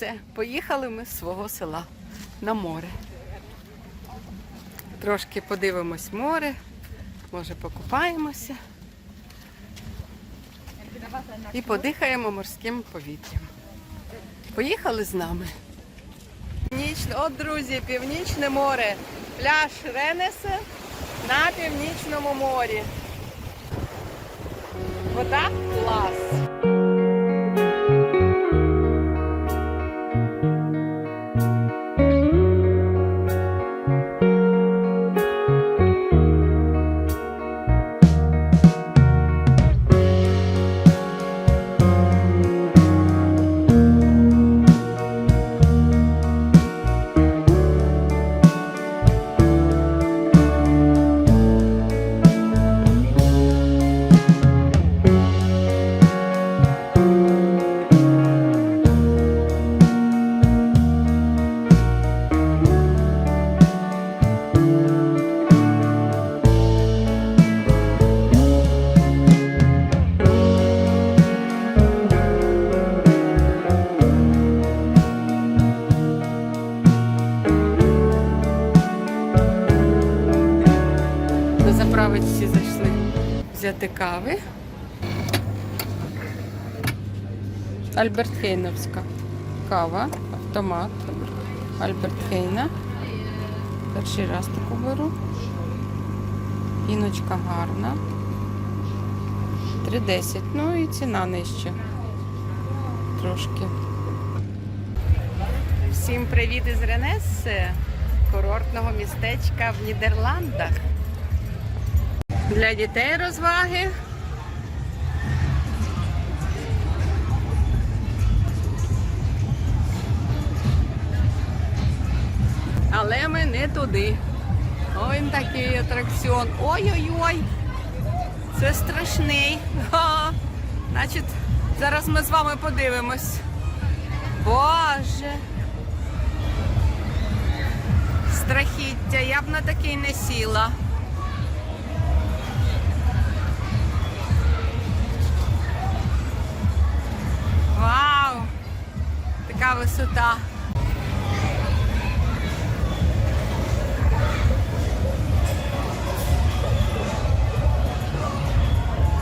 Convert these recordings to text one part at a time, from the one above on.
все, поїхали ми з свого села на море. Трошки подивимось море, може покупаємося і подихаємо морським повітрям. Поїхали з нами. Північне, от, друзі, північне море. Пляж Ренесе на північному морі. Вода клас. Взяти кави. Альберт Хейновська кава, автомат Альберт Хейна. Перший раз таку беру. Іночка гарна. 3,10. Ну і ціна нижча. Трошки. Всім привіт із Ренессе, курортного містечка в Нідерландах. Для дітей розваги. Але ми не туди. Ой, такий атракціон. Ой-ой-ой. Це страшний. Га. Значить, зараз ми з вами подивимось. Боже. Страхіття, я б на такий не сіла. Така висота.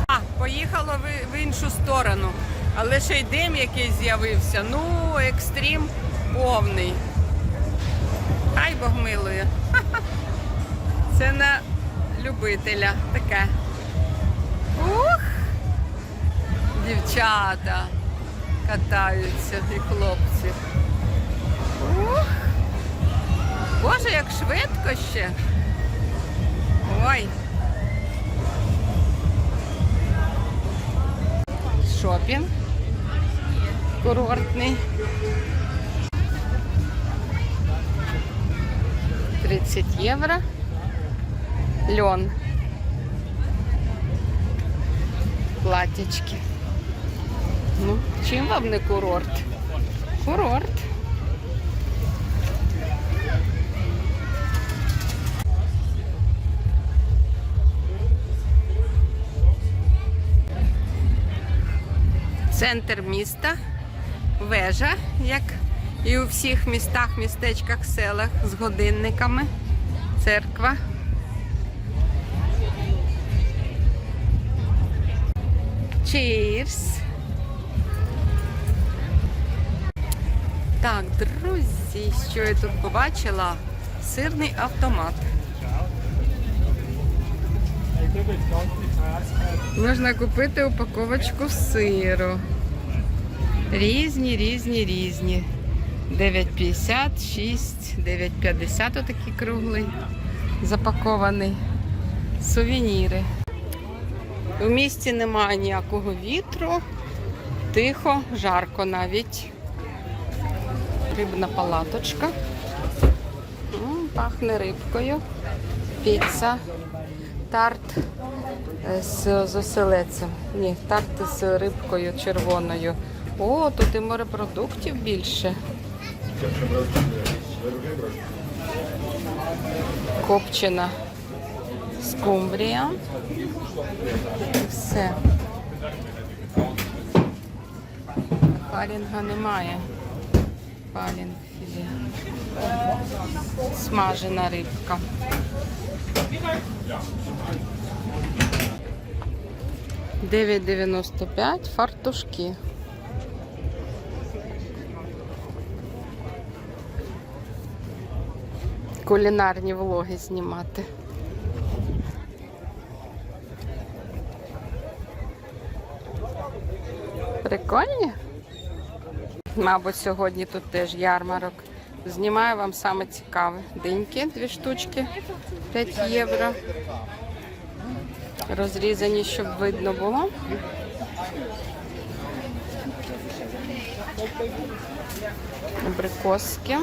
А, поїхало в, іншу сторону. Але ще й дим якийсь з'явився. Ну, екстрім повний. Хай Бог милує. Це на любителя таке. Ух! Дівчата катаються і хлопці. Ух! Боже, як швидко ще. Ой. Шопінг курортний. 30 євро. Льон. Платічки. Ну, чим вам не курорт? Курорт. Центр міста, вежа, як і у всіх містах, містечках, селах з годинниками, церква. Cheers! Так, друзі, що я тут побачила? Сирний автомат. Можна купити упаковочку сиру. Різні, різні, різні. 9,50, 6, 9,50 отакий круглий, запакований. Сувеніри. У місті немає ніякого вітру, тихо, жарко навіть. Рибна палаточка. Пахне рибкою. Піца. Тарт е, з, з оселецем. Ні, тарт з рибкою червоною. О, тут і морепродуктів більше. Копчена скумбрія. Все. Харінга немає. Палінг. Смажена рибка. Дев'ять дев'яносто п'ять фартушки. Кулінарні влоги знімати. Прикольні? Мабуть, сьогодні тут теж ярмарок. Знімаю вам саме цікаве. Диньки, дві штучки, 5 євро. Розрізані, щоб видно було. Абрикоски.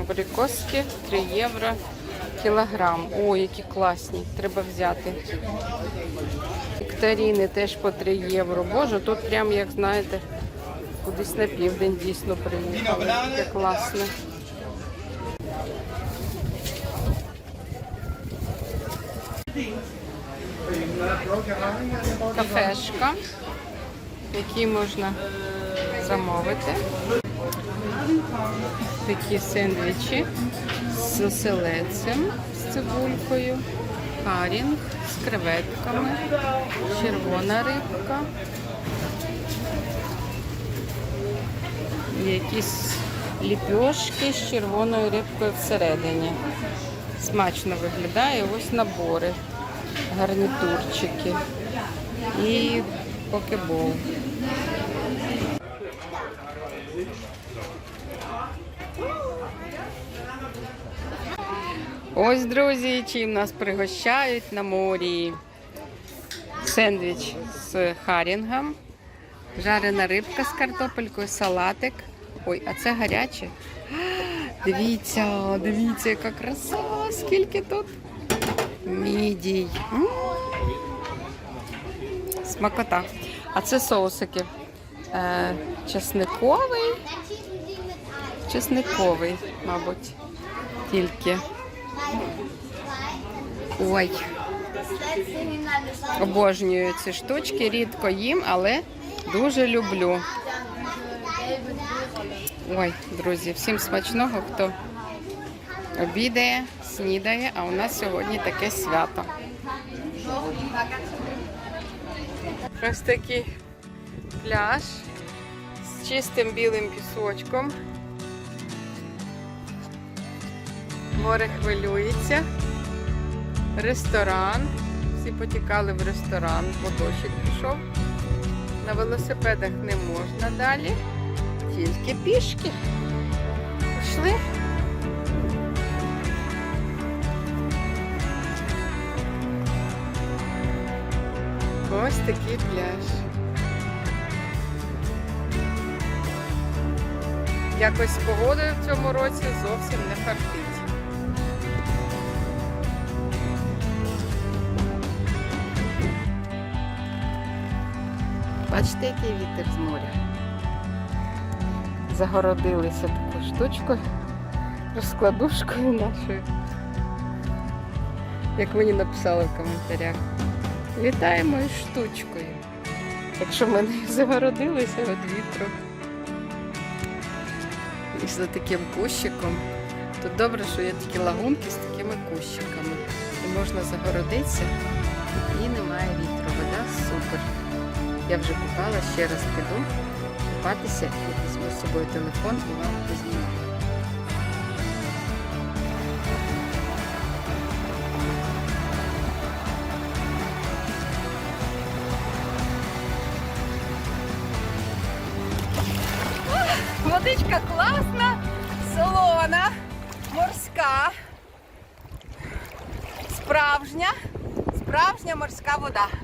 Абрикоски 3 євро кілограм. О, які класні, треба взяти. Нектаріни теж по 3 євро. Боже, тут прям, як знаєте, кудись на південь дійсно приїхали. Яке класне. Кафешка, які можна замовити. Такі сендвічі з оселедцем, з цибулькою, харінг з креветками, червона рибка, якісь ліпьошки з червоною рибкою всередині. Смачно виглядає. Ось набори, гарнітурчики і покебол. Ось, друзі, чим нас пригощають на морі. Сендвіч з харінгом, жарена рибка з картопелькою, салатик. Ой, а це гаряче. Дивіться, дивіться, яка краса, скільки тут мідій. Смакота. А це соусики. Е, чесниковий. Чесниковий, мабуть, тільки. Ой, обожнюю ці штучки, рідко їм, але дуже люблю. Ой, друзі, всім смачного, хто обідає, снідає, а у нас сьогодні таке свято. Ось такий пляж з чистим білим пісочком. Море хвилюється. Ресторан. Всі потікали в ресторан, дощик пішов. На велосипедах не можна далі. Тільки пішки. Пішли. Ось такий пляж. Якось з погодою в цьому році зовсім не фартить. Бачите, який вітер з моря. Загородилися такою штучкою, розкладушкою нашою. Як мені написали в коментарях. Вітаємо із штучкою. Якщо ми не загородилися від вітру. І за таким кущиком. Тут добре, що є такі лагунки з такими кущиками. І можна загородитися і немає вітру. Вода супер. Я вже купала, ще раз піду купатися і візьму з собою телефон і вам познімаю. Водичка класна, солона, морська, справжня, справжня морська вода.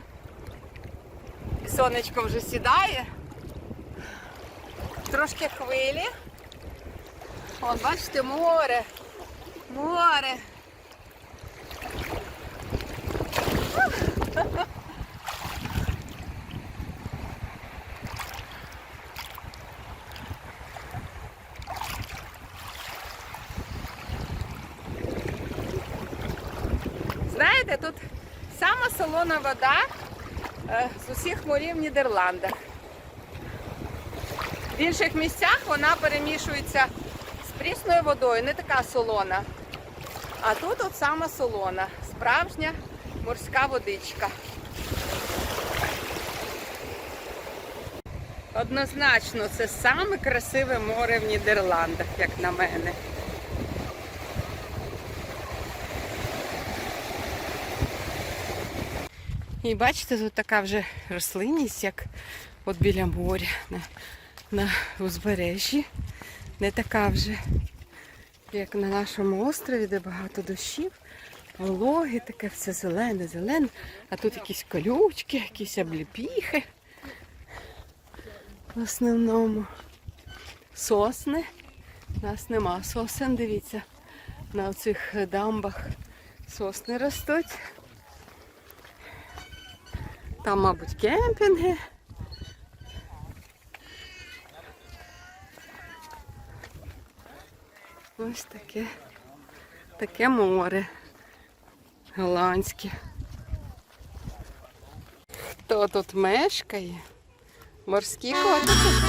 Сонечко вже сідає. Трошки хвилі. О, бачите, море. Море. Знаєте, тут сама солона вода з усіх морів в Нідерландах. В інших місцях вона перемішується з прісною водою, не така солона. А тут от сама солона, справжня морська водичка. Однозначно, це саме красиве море в Нідерландах, як на мене. І бачите, тут така вже рослинність, як от біля моря на, на узбережжі. Не така вже, як на нашому острові, де багато дощів, вологи, таке все зелене, зелене. А тут якісь колючки, якісь обліпіхи. В основному сосни. У нас нема сосен, дивіться. На цих дамбах сосни ростуть. Там, мабуть, кемпінги. Ось таке, таке море голландське. Хто тут мешкає? Морські котики.